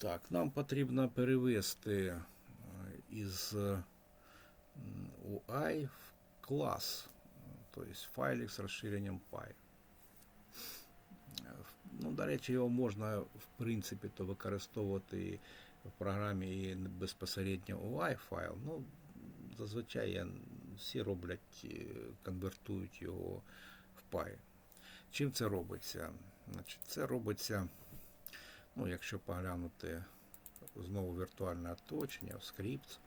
Так, нам потрібно перевести е, із е, UI в клас, тобто файлик з розширенням Py. Е, Ну, до речі, його можна в принципі то використовувати в програмі і безпосередньо UI файл. Ну, зазвичай всі роблять, конвертують його в Py. Чим це робиться? Значить, це робиться, ну, якщо поглянути знову віртуальне оточення, в скрипт,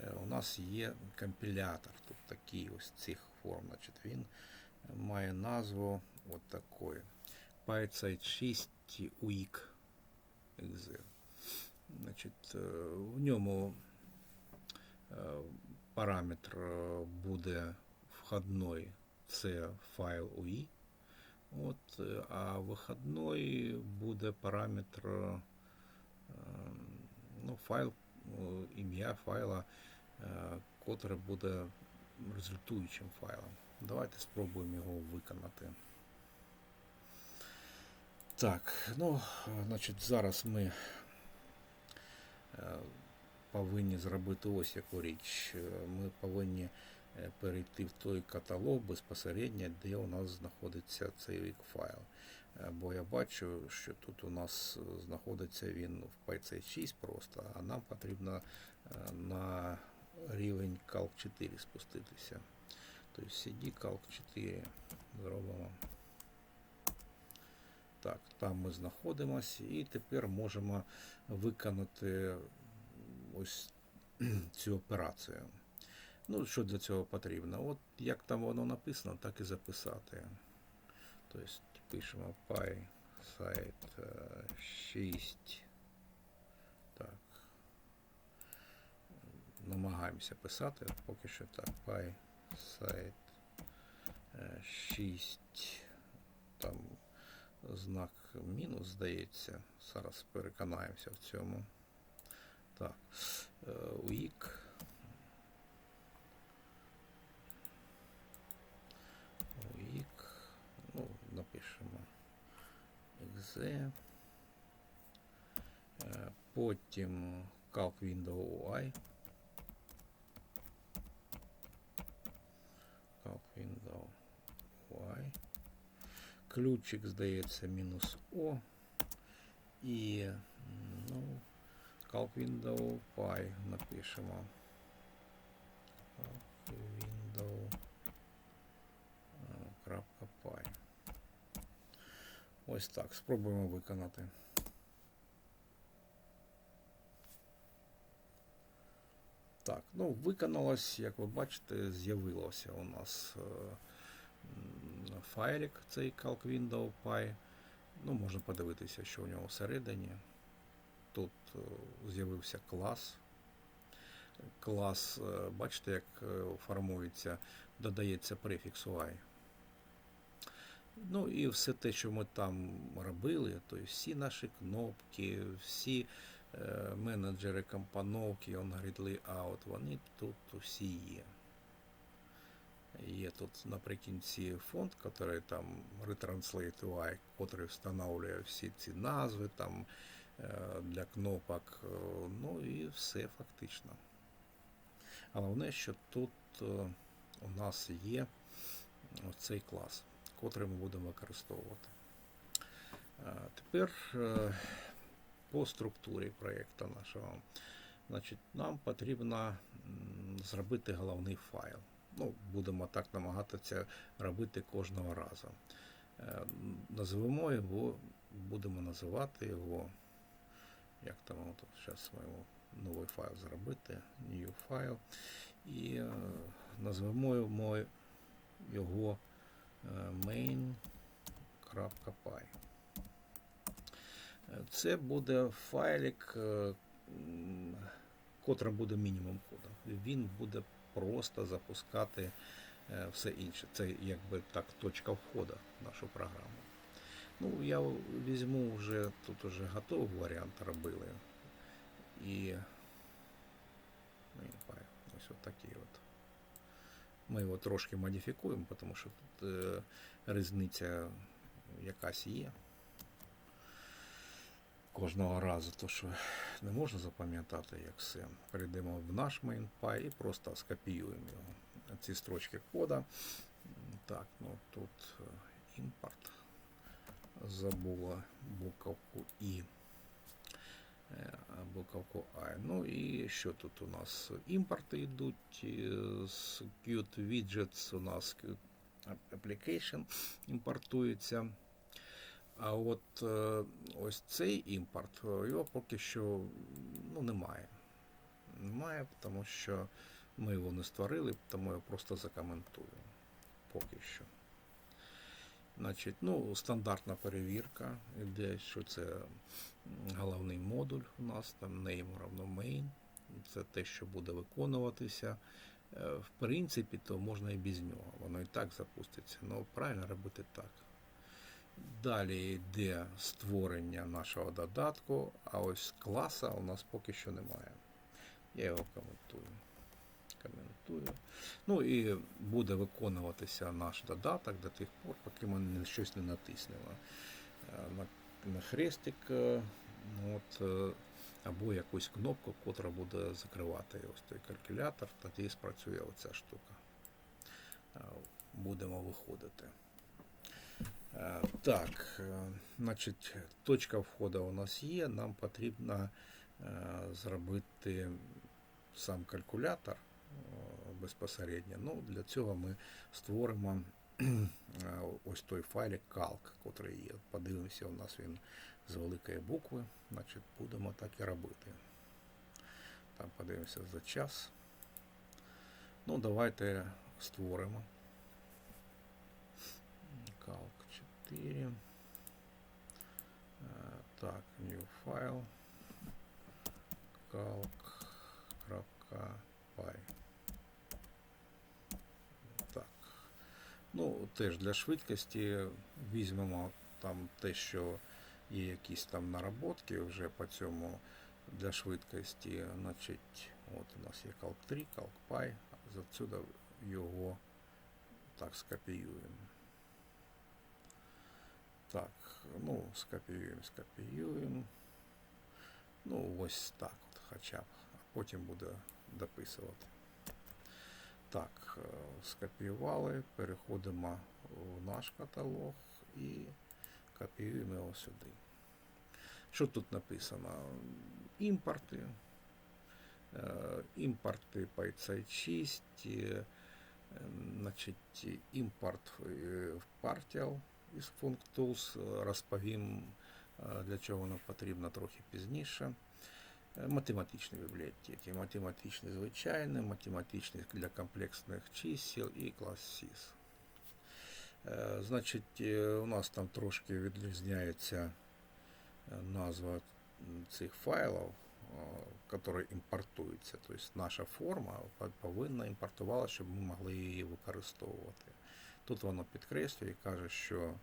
е, у нас є компілятор, тут такий ось цих форм. Значить, він має назву от такої. PySite 6 UIC. Значить, е, в ньому е, параметр буде входной, це файл UI. От, е, а виходной буде параметр, е, ну, файл, е, ім'я файла, котре буде результуючим файлом. Давайте спробуємо його виконати. Так, ну, значить, зараз ми повинні зробити ось яку річ. Ми повинні перейти в той каталог безпосередньо, де у нас знаходиться цей вік файл. Е, Бо я бачу, що тут у нас е, знаходиться він в PyC6 просто, а нам потрібно е, на рівень Calc 4 спуститися. Тобто CD Calc 4 зробимо. Так, там ми знаходимося і тепер можемо виконати ось цю операцію. Ну, що для цього потрібно? От як там воно написано, так і записати. Тобто пишемо py site 6. Так. Намагаємося писати, поки що так. Py site 6. Там знак мінус, здається. Зараз переконаємося в цьому. Так. е, exe. Е, Потім Calc Window UI. Calc Window UI. Ключик, здається, мінус О. І м, ну, Calc Window Py напишемо. Ось так. Спробуємо виконати. Так, ну виконалось, як ви бачите, з'явилося у нас е, файлик, цей Calc Window. Ну, можна подивитися, що у нього всередині. Тут е, з'явився клас. Клас, е, бачите, як формується, додається префікс UI. Ну і все те, що ми там робили, тобто всі наші кнопки, всі е, менеджери компоновки, on-grid layout, вони тут всі є. Є тут наприкінці фонд, який там Retranslate UI, який встановлює всі ці назви там е, для кнопок. е, Ну і все фактично. Головне, що тут е, у нас є цей клас, котрий ми будемо використовувати. Е, Тепер е, по структурі проєкту нашого. Значить, нам потрібно зробити головний файл. Ну, будемо так намагатися робити кожного разу. Е, Назвемо його, будемо називати його. Як там от, зараз ми новий файл зробити, new файл. І назвемо його, main.py. Е, Це буде файлик, е, котрим буде мінімум коду. Він буде просто запускати е, все інше. Це якби так точка входу в нашу програму. Ну, я візьму вже тут уже готовий варіант робили. І ну, ось от такий от. Ми його трошки модифікуємо, тому що тут е, різниця якась є. кожного разу, то що не можна запам'ятати, як все. Перейдемо в наш MainPy і просто скопіюємо його. Ці строчки кода. Так, ну тут е, імпорт. Забула буковку І. Буковку I. Ну і що тут у нас? Імпорти йдуть е, з Qt Widgets у нас Qt Application імпортується. А от е, ось цей імпорт, е, його поки що ну, немає. Немає, тому що ми його не створили, тому я просто закоментую. Поки що. Значить, ну, стандартна перевірка, іде, що це м, головний модуль у нас, там name равно main. Це те, що буде виконуватися. Е, В принципі, то можна і без нього. Воно і так запуститься. але правильно робити так. Далі йде створення нашого додатку, а ось класа у нас поки що немає. Я його коментую. Коментую. Ну і буде виконуватися наш додаток до тих пор, поки ми щось не натиснемо. На, хрестик е, ну, от, е, або якусь кнопку, котра буде закривати ось той калькулятор, тоді спрацює оця штука. Е, Будемо виходити. Е, Так, значить, точка входу у нас є. Нам потрібно зробити сам калькулятор безпосередньо. Ну, для цього ми створимо ось той файлик calc, який є. Подивимося, у нас він з великої букви. Значить, будемо так і робити. Там подивимося за час. Ну, давайте створимо. Calc 4. Е, Так, new file. calc.py. Так. Ну, теж для швидкості візьмемо там те, що є якісь там наработки вже по цьому для швидкості. Значить, от у нас є calc 3, calc py. Отсюда його так скопіюємо. Так, ну, скопіюємо, скопіюємо. Ну, ось так от хоча б. А потім буде дописувати. Так, е, скопіювали, переходимо в наш каталог і копіюємо його сюди. Що тут написано? Імпорти. Е, Імпорти PySite 6, е, значить, імпорт е, в Partial із FuncTools. Е, Розповім, е, для чого воно потрібно трохи пізніше. Е, Математичні бібліотеки. Математичні звичайні, математичні для комплексних чисел і клас SIS. Е, Значить, е, у нас там трошки відрізняється е, назва цих файлів, які імпортуються. Тобто наша форма повинна імпортувалася, щоб ми могли її використовувати. Тут воно підкреслює і каже, що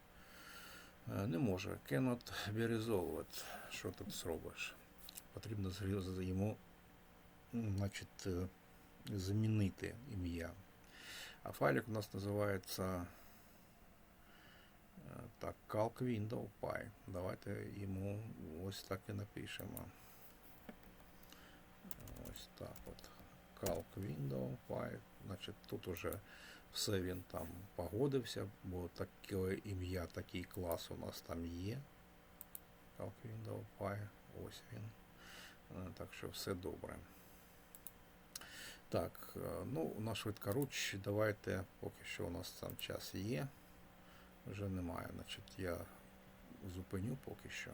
не може cannot be resolved. Що тут зробиш? Потрібно йому значить, змінити ім'я. А файлик у нас називається так, calc window py. Давайте йому ось так і напишемо. Ось так от. Calc window py. Значить, тут уже все він там погодився, бо таке ім'я, такий клас у нас там є. Calc window py. Ось він. Е, Так що все добре. Так, е, ну, на швидкоруч давайте, поки що у нас там час є. Вже немає. Значить, я зупиню поки що.